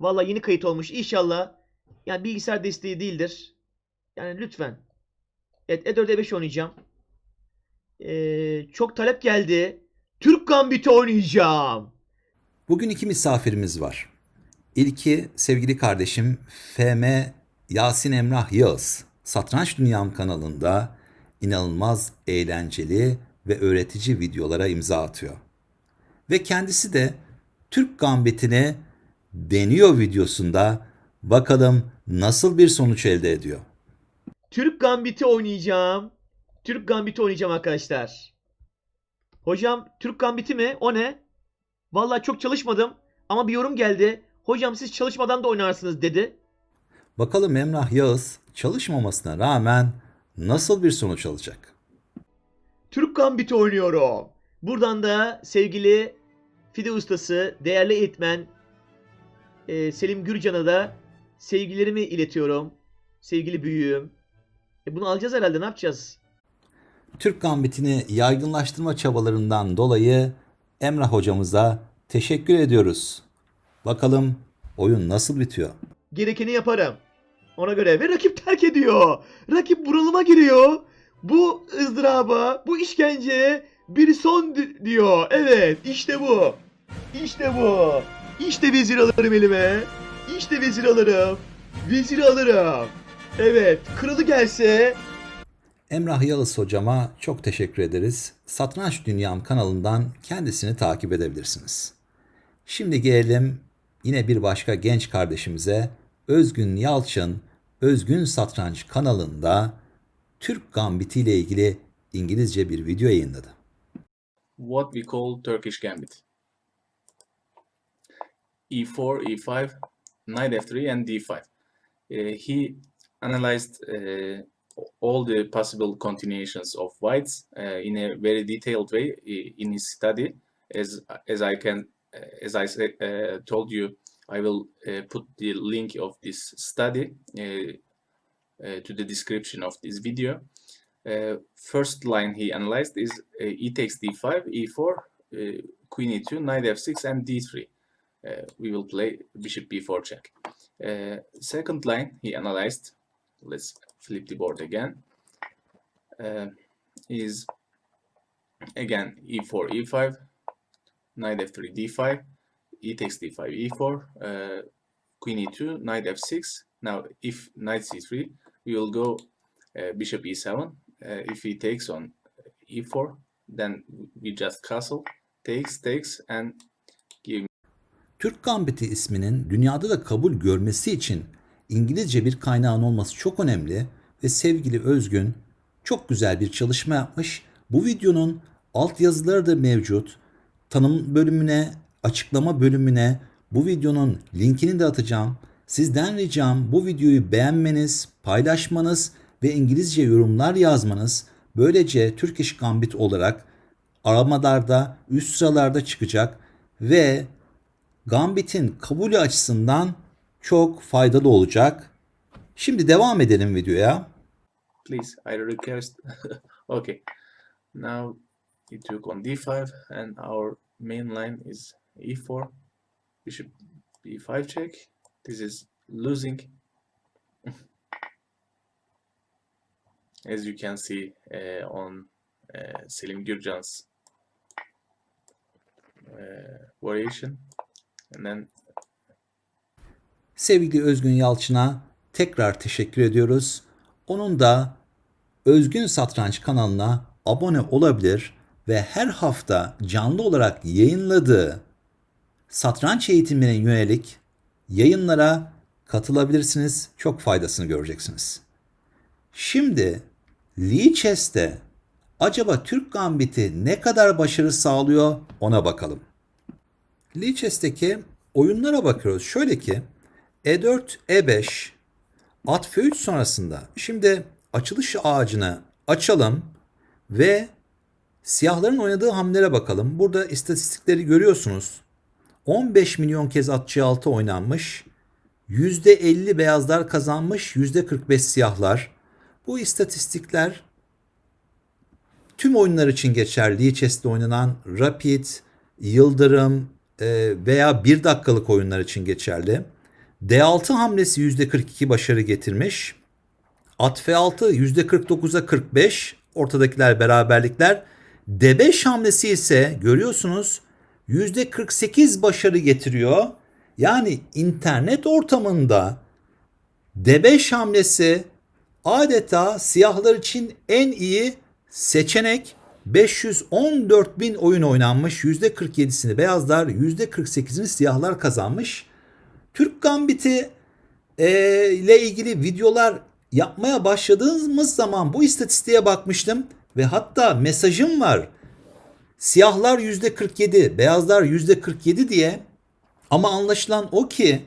Valla yeni kayıt olmuş. İnşallah yani bilgisayar desteği değildir. Yani lütfen. Evet E4 E5 oynayacağım. Ee, çok talep geldi. Türk Gambit'i oynayacağım. Bugün iki misafirimiz var. İlki sevgili kardeşim FM Yasin Emrah Yağız. Satranç Dünyam kanalında inanılmaz eğlenceli ve öğretici videolara imza atıyor. Ve kendisi de Türk Gambit'ini deniyor videosunda bakalım nasıl bir sonuç elde ediyor. Türk Gambit'i oynayacağım. Türk Gambit'i oynayacağım arkadaşlar. Hocam Türk Gambit'i mi? O ne? Vallahi çok çalışmadım ama bir yorum geldi. Hocam siz çalışmadan da oynarsınız dedi. Bakalım Emrah Yağız çalışmamasına rağmen nasıl bir sonuç alacak? Türk Gambit'i oynuyorum. Buradan da sevgili Fide ustası, değerli eğitmen e, Selim Gürcan'a da sevgilerimi iletiyorum. Sevgili büyüğüm. E bunu alacağız herhalde ne yapacağız? Türk Gambit'ini yaygınlaştırma çabalarından dolayı Emrah hocamıza teşekkür ediyoruz. Bakalım oyun nasıl bitiyor? Gerekeni yaparım. Ona göre ve rakip terk ediyor. Rakip bunalıma giriyor. Bu ızdıraba, bu işkenceye bir son di- diyor. Evet, işte bu. İşte bu. İşte vezir alırım elime. İşte vezir alırım. Veziri alırım. Evet, kralı gelse Emrah Yağız hocama çok teşekkür ederiz. Satranç Dünyam kanalından kendisini takip edebilirsiniz. Şimdi gelelim yine bir başka genç kardeşimize Özgün Yalçın Özgün Satranç kanalında Türk Gambiti ile ilgili İngilizce bir video yayınladı. what we call Turkish gambit. E e4, e5, knight f3, and d5. Uh, he analyzed uh, all the possible continuations of whites uh, in a very detailed way in his study. As as I can, as I say, told you, I will put the link of this study to the description of this video. Uh, first line he analyzed is uh, e takes d5, e4, uh, queen e2, knight f6, and d3. Uh, we will play bishop b4 check. Uh, second line he analyzed, let's flip the board again, uh, is again e e4, e5, knight f3, d5, e takes d5, e4, uh, queen e2, knight f6. Now if knight c3, we will go uh, bishop e7, uh, if he takes on e4 then we just castle takes takes and Türk Gambiti isminin dünyada da kabul görmesi için İngilizce bir kaynağın olması çok önemli ve sevgili Özgün çok güzel bir çalışma yapmış. Bu videonun altyazıları da mevcut. Tanım bölümüne, açıklama bölümüne bu videonun linkini de atacağım. Sizden ricam bu videoyu beğenmeniz, paylaşmanız ve İngilizce yorumlar yazmanız. Böylece Turkish Gambit olarak aramalarda üst sıralarda çıkacak ve Gambit'in kabulü açısından çok faydalı olacak. Şimdi devam edelim videoya. please I request okay now he took on d5 and our main line is e4 bishop b5 check this is losing as you can see uh, on uh, Selim Gürcan's uh, variation then Sevgili Özgün Yalçın'a tekrar teşekkür ediyoruz. Onun da Özgün Satranç kanalına abone olabilir ve her hafta canlı olarak yayınladığı satranç eğitimine yönelik yayınlara katılabilirsiniz. Çok faydasını göreceksiniz. Şimdi Lee Chess'te acaba Türk Gambit'i ne kadar başarı sağlıyor ona bakalım. Lee Chess'teki oyunlara bakıyoruz. Şöyle ki E4, E5, at F3 sonrasında şimdi açılış ağacını açalım ve siyahların oynadığı hamlelere bakalım. Burada istatistikleri görüyorsunuz. 15 milyon kez at C6 oynanmış. %50 beyazlar kazanmış, %45 siyahlar. Bu istatistikler tüm oyunlar için geçerli. Chess'te oynanan Rapid, Yıldırım veya bir dakikalık oyunlar için geçerli. D6 hamlesi %42 başarı getirmiş. At F6 %49'a 45. Ortadakiler beraberlikler. D5 hamlesi ise görüyorsunuz %48 başarı getiriyor. Yani internet ortamında D5 hamlesi adeta siyahlar için en iyi seçenek 514 bin oyun oynanmış. %47'sini beyazlar, %48'ini siyahlar kazanmış. Türk Gambit'i e, ile ilgili videolar yapmaya başladığımız zaman bu istatistiğe bakmıştım ve hatta mesajım var. Siyahlar %47, beyazlar %47 diye ama anlaşılan o ki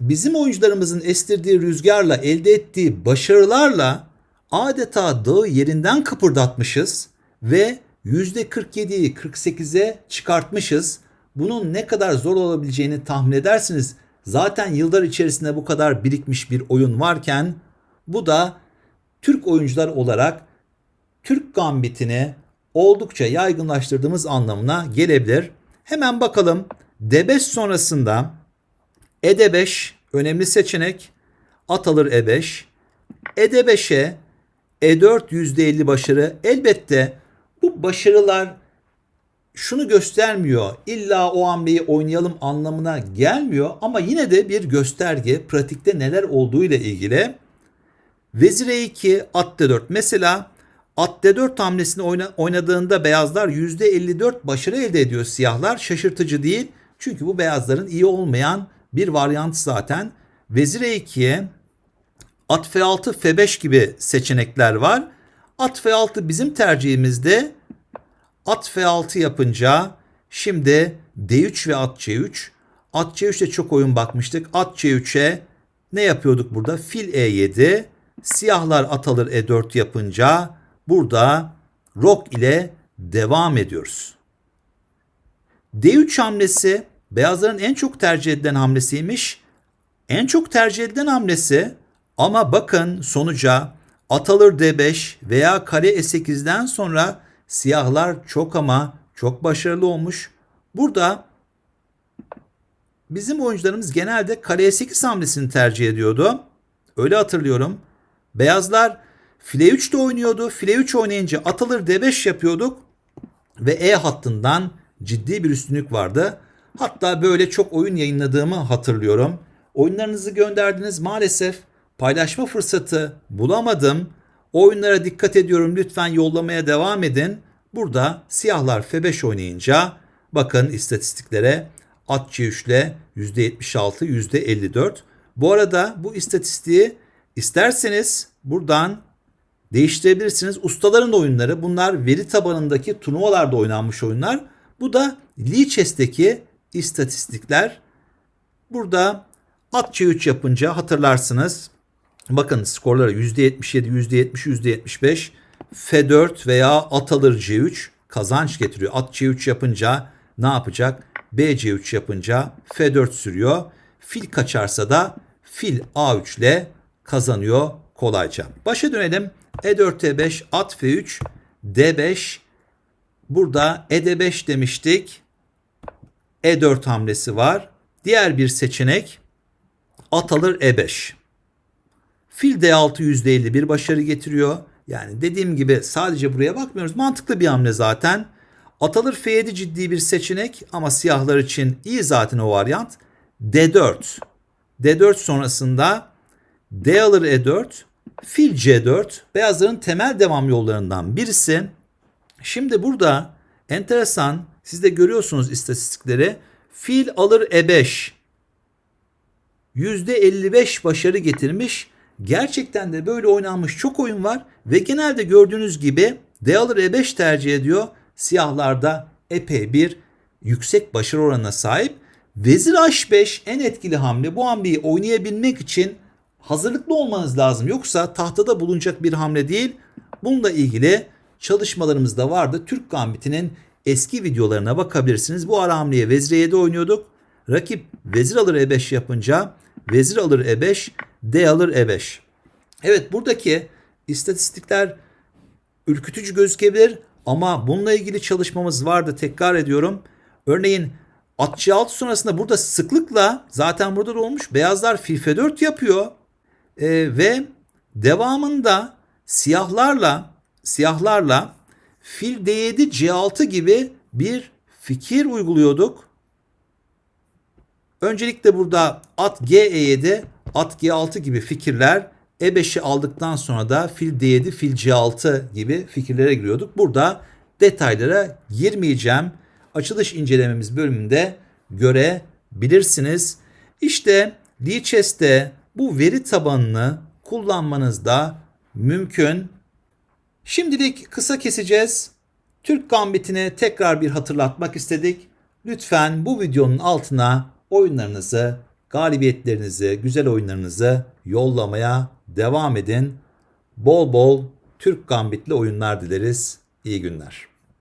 bizim oyuncularımızın estirdiği rüzgarla elde ettiği başarılarla adeta dağı yerinden kıpırdatmışız ve %47'yi 48'e çıkartmışız. Bunun ne kadar zor olabileceğini tahmin edersiniz. Zaten yıllar içerisinde bu kadar birikmiş bir oyun varken bu da Türk oyuncular olarak Türk gambitini oldukça yaygınlaştırdığımız anlamına gelebilir. Hemen bakalım D5 sonrasında E5 önemli seçenek. At alır E5. E5'e E4 %50 başarı. Elbette bu başarılar şunu göstermiyor. İlla o hamleyi oynayalım anlamına gelmiyor ama yine de bir gösterge pratikte neler olduğu ile ilgili. Vezir E2, at D4. Mesela at D4 hamlesini oyna- oynadığında beyazlar %54 başarı elde ediyor siyahlar. Şaşırtıcı değil. Çünkü bu beyazların iyi olmayan bir varyant zaten. Vezir E2'ye at F6, F5 gibi seçenekler var. At F6 bizim tercihimizde. At F6 yapınca şimdi D3 ve at C3. At C3'te çok oyun bakmıştık. At C3'e ne yapıyorduk burada? Fil E7. Siyahlar at alır E4 yapınca burada rok ile devam ediyoruz. D3 hamlesi beyazların en çok tercih edilen hamlesiymiş. En çok tercih edilen hamlesi ama bakın sonuca at alır D5 veya kare E8'den sonra siyahlar çok ama çok başarılı olmuş. Burada bizim oyuncularımız genelde kare E8 hamlesini tercih ediyordu. Öyle hatırlıyorum. Beyazlar file 3 de oynuyordu. File 3 oynayınca at alır D5 yapıyorduk ve E hattından ciddi bir üstünlük vardı. Hatta böyle çok oyun yayınladığımı hatırlıyorum. Oyunlarınızı gönderdiniz maalesef paylaşma fırsatı bulamadım. O oyunlara dikkat ediyorum lütfen yollamaya devam edin. Burada siyahlar F5 oynayınca bakın istatistiklere at C3 ile %76 %54. Bu arada bu istatistiği isterseniz buradan değiştirebilirsiniz. Ustaların oyunları bunlar veri tabanındaki turnuvalarda oynanmış oyunlar. Bu da Lichess'teki istatistikler. Burada at C3 yapınca hatırlarsınız. Bakın skorları %77, %70, %75. F4 veya at alır C3 kazanç getiriyor. At C3 yapınca ne yapacak? B C3 yapınca F4 sürüyor. Fil kaçarsa da fil A3 ile kazanıyor kolayca. Başa dönelim. E4 E5 at F3 D5 burada E ED5 demiştik. E4 hamlesi var. Diğer bir seçenek at alır E5. Fil D6 %51 başarı getiriyor. Yani dediğim gibi sadece buraya bakmıyoruz. Mantıklı bir hamle zaten. At alır F7 ciddi bir seçenek ama siyahlar için iyi zaten o varyant. D4. D4 sonrasında D alır E4, fil C4 beyazların temel devam yollarından birisi. Şimdi burada enteresan siz de görüyorsunuz istatistikleri. Fil alır E5 %55 başarı getirmiş. Gerçekten de böyle oynanmış çok oyun var ve genelde gördüğünüz gibi D alır E5 tercih ediyor. Siyahlarda epey bir yüksek başarı oranına sahip. Vezir H5 en etkili hamle. Bu hamleyi oynayabilmek için hazırlıklı olmanız lazım. Yoksa tahtada bulunacak bir hamle değil. Bununla ilgili çalışmalarımız da vardı. Türk Gambit'inin eski videolarına bakabilirsiniz. Bu ara hamleye Vezir E7 oynuyorduk. Rakip vezir alır E5 yapınca vezir alır E5, D alır E5. Evet buradaki istatistikler ürkütücü gözükebilir ama bununla ilgili çalışmamız vardı tekrar ediyorum. Örneğin At C6 sonrasında burada sıklıkla zaten burada da olmuş beyazlar fil F4 yapıyor. Ee, ve devamında siyahlarla siyahlarla fil D7 C6 gibi bir fikir uyguluyorduk. Öncelikle burada at G7, at G6 gibi fikirler E5'i aldıktan sonra da fil D7, fil C6 gibi fikirlere giriyorduk. Burada detaylara girmeyeceğim. Açılış incelememiz bölümünde görebilirsiniz. İşte Lichess'te bu veri tabanını kullanmanız da mümkün. Şimdilik kısa keseceğiz. Türk Gambit'ini tekrar bir hatırlatmak istedik. Lütfen bu videonun altına oyunlarınızı, galibiyetlerinizi, güzel oyunlarınızı yollamaya devam edin. Bol bol Türk Gambit'li oyunlar dileriz. İyi günler.